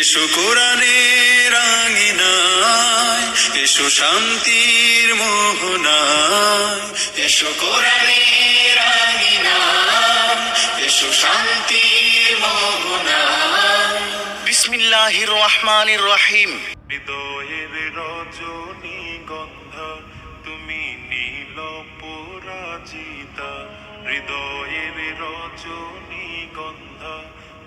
এসো কোরআনের আঙিনায় এসো শান্তির মোহনায়। এসো কোরআনের আঙিনায় এসো শান্তির মোহনায়। বিসমিল্লাহির রহমানির রহিম। হৃদয়ের রজনী গন্ধা তুমি নীল পরাজিতা হৃদয়ের রজনী গন্ধা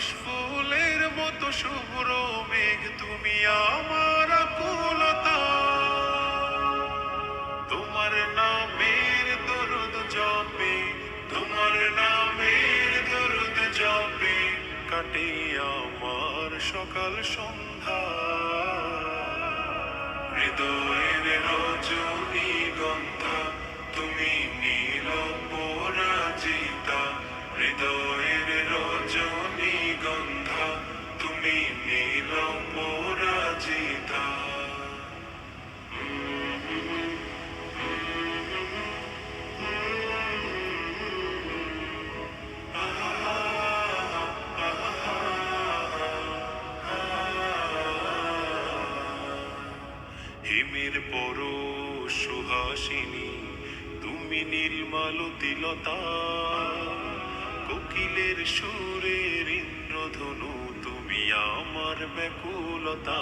কাশফুলের মতো শুভ্র মেঘ, তুমি আমার আকুলতা। তোমার নামের দরুদ জপে, তোমার নামের দরুদ জপে, কাটে আমার সকাল সন্ধ্যা। হৃদয়ের রজনী গন্ধা, তুমি নীল পরাজিতা। হৃদয়ের রজনী হিমের পর সুহাসিনী তুমি নীলমালতিলতা কোকিলের সুরের ইন্দ্রধনু তুমি আমার ব্যাকুলতা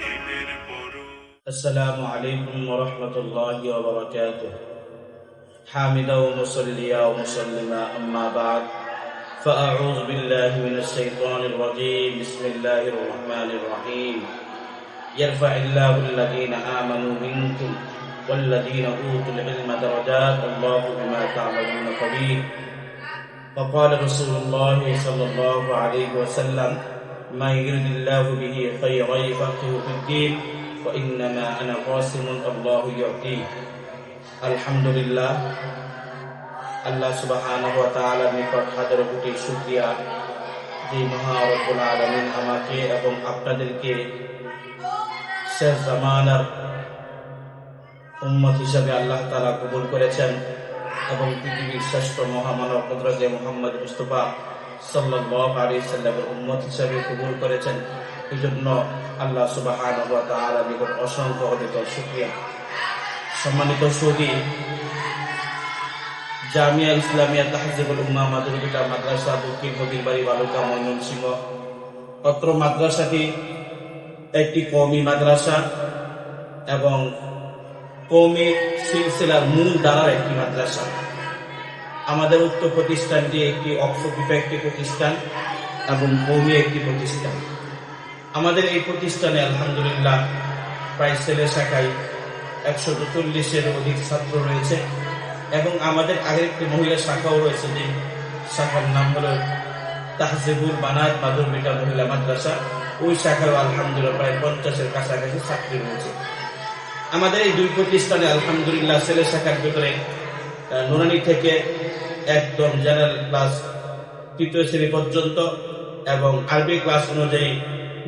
হিমের পর السلام عليكم ورحمة الله وبركاته حامدا ومصليا ومسلما أما بعد فأعوذ بالله من الشيطان الرجيم بسم الله الرحمن الرحيم يرفع الله الذين آمنوا منكم والذين أوتوا العلم درجات الله بما تعملون خبير وقال رسول الله صلى الله عليه وسلم ما يرد الله به خيرا يفقه في الدين وإنما أنا قاسم الله يعطيه الحمد لله আল্লাহ সুবহানাহু ওয়া তাআলার নিকট হাজার কোটি শুকরিয়া যে মহা রব্বুল আলামিন আমাকে এবং আপনাদেরকে শেষ জামানার উম্মত হিসাবে আল্লাহ তাআলা কবুল করেছেন এবং পৃথিবীর শ্রেষ্ঠ মহামানব হযরত মোহাম্মদ মুস্তাফা সাল্লাল্লাহু আলাইহি সাল্লামের উম্মত হিসাবে কবুল করেছেন। এই জন্য আল্লাহ তাআলার নিকট অসংখ্য অধিক শুকরিয়া। সম্মানিত সৌদি জামিয়া ইসলামিয়া তাহজিবুল উম্মা মাদুরবিটা মাদ্রাসা দক্ষিণ হবিরবাড়ি বালুকা ময়মনসিংহ অত্র মাদ্রাসাটি একটি কমি মাদ্রাসা এবং কওমি সিলসিলার মূল দ্বারার একটি মাদ্রাসা। আমাদের উক্ত প্রতিষ্ঠানটি একটি অক্সফিফা একটি প্রতিষ্ঠান এবং কৌমি একটি প্রতিষ্ঠান। আমাদের এই প্রতিষ্ঠানে আলহামদুলিল্লাহ প্রায় ছেলে শাখায় একশো চল্লিশের অধিক ছাত্র রয়েছে এবং আমাদের আগের একটি মহিলা শাখাও রয়েছে যে শাখার নাম হলো তাহজিবুল বানাত মাদুর বিটা মহিলা মাদ্রাসা। ওই শাখাও আলহামদুলিল্লাহ প্রায় পঞ্চাশের কাছাকাছি ছাত্রী রয়েছে। আমাদের এই দুই প্রতিষ্ঠানে আলহামদুলিল্লাহ ছেলে শাখার ভিতরে নুরানি থেকে একদম জেনারেল ক্লাস তৃতীয় শ্রেণি পর্যন্ত এবং আরবি ক্লাস অনুযায়ী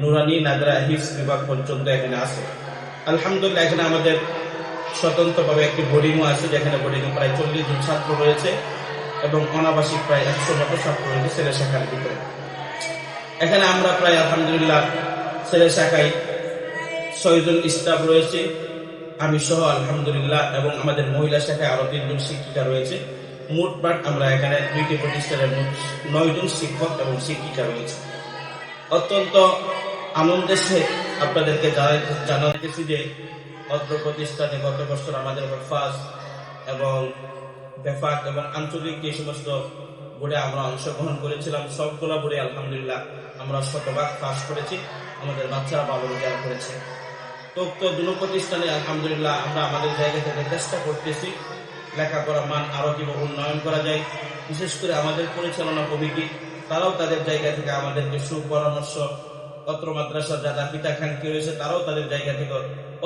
নুরানি নাদরা হিফস বিভাগ পর্যন্ত এখানে আছে। আলহামদুলিল্লাহ, এখানে আমাদের স্বতন্ত্রভাবে একটি বোর্ডিংও আছে, যেখানে বোর্ডিংয়ে প্রায় চল্লিশ জন ছাত্র রয়েছে এবং অনাবাসিক প্রায় একশো মতো ছাত্র রয়েছে ছেলে শাখার ভিতরে। এখানে আমরা প্রায় আলহামদুলিল্লাহ ছেলে শাখায় ছয়জন স্টাফ রয়েছে। আমি সহ আলহামদুলিল্লাহ এবং আমাদের মহিলা শাখায় আরও তিনজন শিক্ষিকা রয়েছে। মোটমাট আমরা এখানে দুইটি প্রতিষ্ঠানের নয়জন শিক্ষক এবং শিক্ষিকা রয়েছে। অত্যন্ত আনন্দের সহিত আপনাদেরকে জানা- জানাতেছি যে অত্র প্রতিষ্ঠানে গত বছর আমাদের ফার্স্ট এবং বেফাক এবং আঞ্চলিক যে সমস্ত বোর্ডে আমরা অংশগ্রহণ করেছিলাম, সবগুলো বোর্ডে আলহামদুলিল্লাহ আমরা শতভাগ পাস করেছি। আমাদের বাচ্চারা ভালো রেজাল্ট করেছে। তো উক্ত দুটো প্রতিষ্ঠানে আলহামদুলিল্লাহ আমরা আমাদের জায়গা থেকে চেষ্টা করতেছি লেখাপড়া মান আরও কীভাবে উন্নয়ন করা যায়। বিশেষ করে আমাদের পরিচালনা কমিটি, তারাও তাদের জায়গা থেকে আমাদেরকে সুপরামর্শ, পত্র মাদ্রাসার যারা পিতাকাঙ্ক্ষী রয়েছে, তারাও তাদের জায়গা থেকে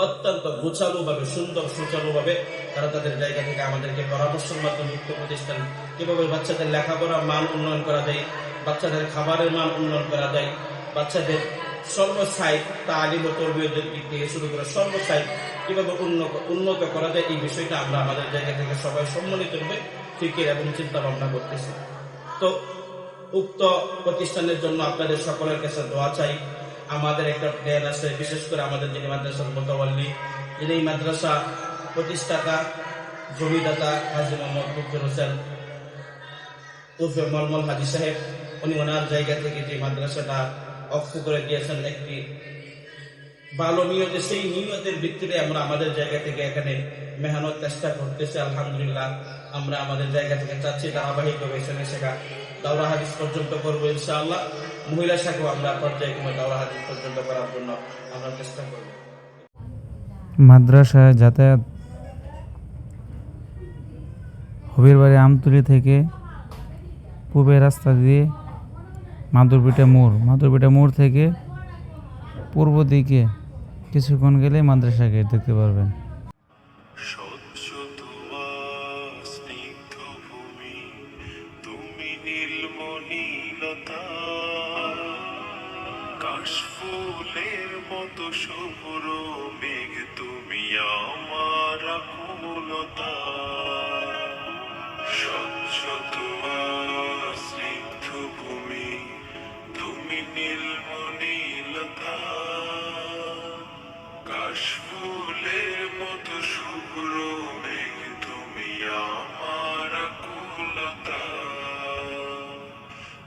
অত্যন্ত গোছালোভাবে, সুন্দর সুচারু ভাবে তারা তাদের জায়গা থেকে আমাদেরকে পরামর্শের মাধ্যমে উক্ত প্রতিষ্ঠান। কীভাবে বাচ্চাদের লেখাপড়ার মান উন্নয়ন করা যায়, বাচ্চাদের খাবারের মান উন্নয়ন করা যায়, বাচ্চাদের সর্বসাইড তালিম ও তরবিয়তের উন্নত করা যায় এই বিষয়টা আমরা আমাদের জায়গা থেকে সবাই সম্মিলিত রূপে ফিকির এবং চিন্তা ভাবনা করতেছি। তো উক্ত প্রতিষ্ঠানের জন্য আপনাদের সকলের কাছে দোয়া চাই। আমাদের একটা প্ল্যান আছে, বিশেষ করে আমাদের যিনি মাদ্রাসার মোতাবল্লী, যিনি মাদ্রাসা প্রতিষ্ঠাতা, জমিদাতা হাজি মোহাম্মদ মুক্তির হোসেন উর্ফে মলমল হাজি সাহেব, উনি ওনার জায়গা থেকে যে মাদ্রাসাটা অক্ষ করে দিয়েছেন একটি ভালো নিয়তে সেই নিয়তের ভিত্তিতে আমরা আমাদের জায়গা থেকে এখানে মেহনত চেষ্টা করতেছি, আলহামদুলিল্লাহ। আমরা আমাদের জায়গা থেকে চাচ্ছি ধারাবাহিকভাবে এখানে শেখা দাওরা হাদিস পর্যন্ত করব, ইনশাআল্লাহ। মহিলা শাখাও আমরা পর্যায়ে পর্যায়ক্রমে দাওরা হাদিস পর্যন্ত করার জন্য আমরা চেষ্টা করব। মাদ্রাসায় যাতায়াত হবির বাড়ি আমতলি থেকে পূবের রাস্তা দিয়ে মাদুরপিটা মোড়। মাদুরপিটা মোড় থেকে পূর্ব দিকে কিছুক্ষণ গেলে মাদ্রাসা গেট দেখতে পারবেন। কাশফুলের মতো শুভ্র মেঘ, তুমি আমার কুমলতা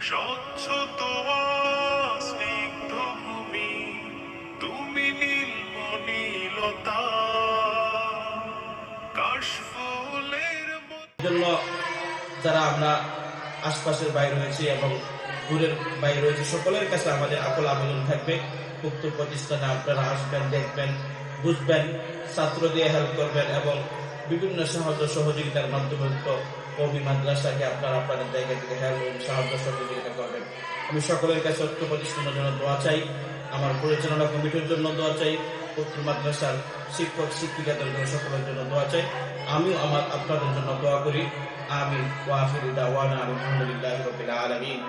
স্বচ্ছ স্নিগ্ধ ভূমি তুমি নীলমণিলতা কাশফুলের জন্য যারা আমরা আশপাশের বাইরে রয়েছি এবং দূরের বাইরে রয়েছে, সকলের কাছে আমাদের আকল আবেদন থাকবে, উক্ত প্রতিষ্ঠানে আপনারা আসবেন, দেখবেন, বুঝবেন, ছাত্র দিয়ে হেল্প করবেন এবং বিভিন্ন সাহায্য সহযোগিতার মাধ্যমে কবি মাদ্রাসাকে আপনারা আপনাদের জায়গা থেকে হেল্প এবং সাহায্য সহযোগিতা করবেন আমি সকলের কাছে ঐক্য প্রতিষ্ঠানের জন্য দোয়া চাই, আমার পরিচালনা কমিটির জন্য দোয়া চাই উক্ত মাদ্রাসার শিক্ষক, শিক্ষিকাদের জন্য সকলের জন্য দোয়া চাই। আমি আমার আপনাদের জন্য দোয়া করি। আমি ওয়াফির দাওয়ানা আলহামদুলিল্লাহ রাব্বিল আলামিন।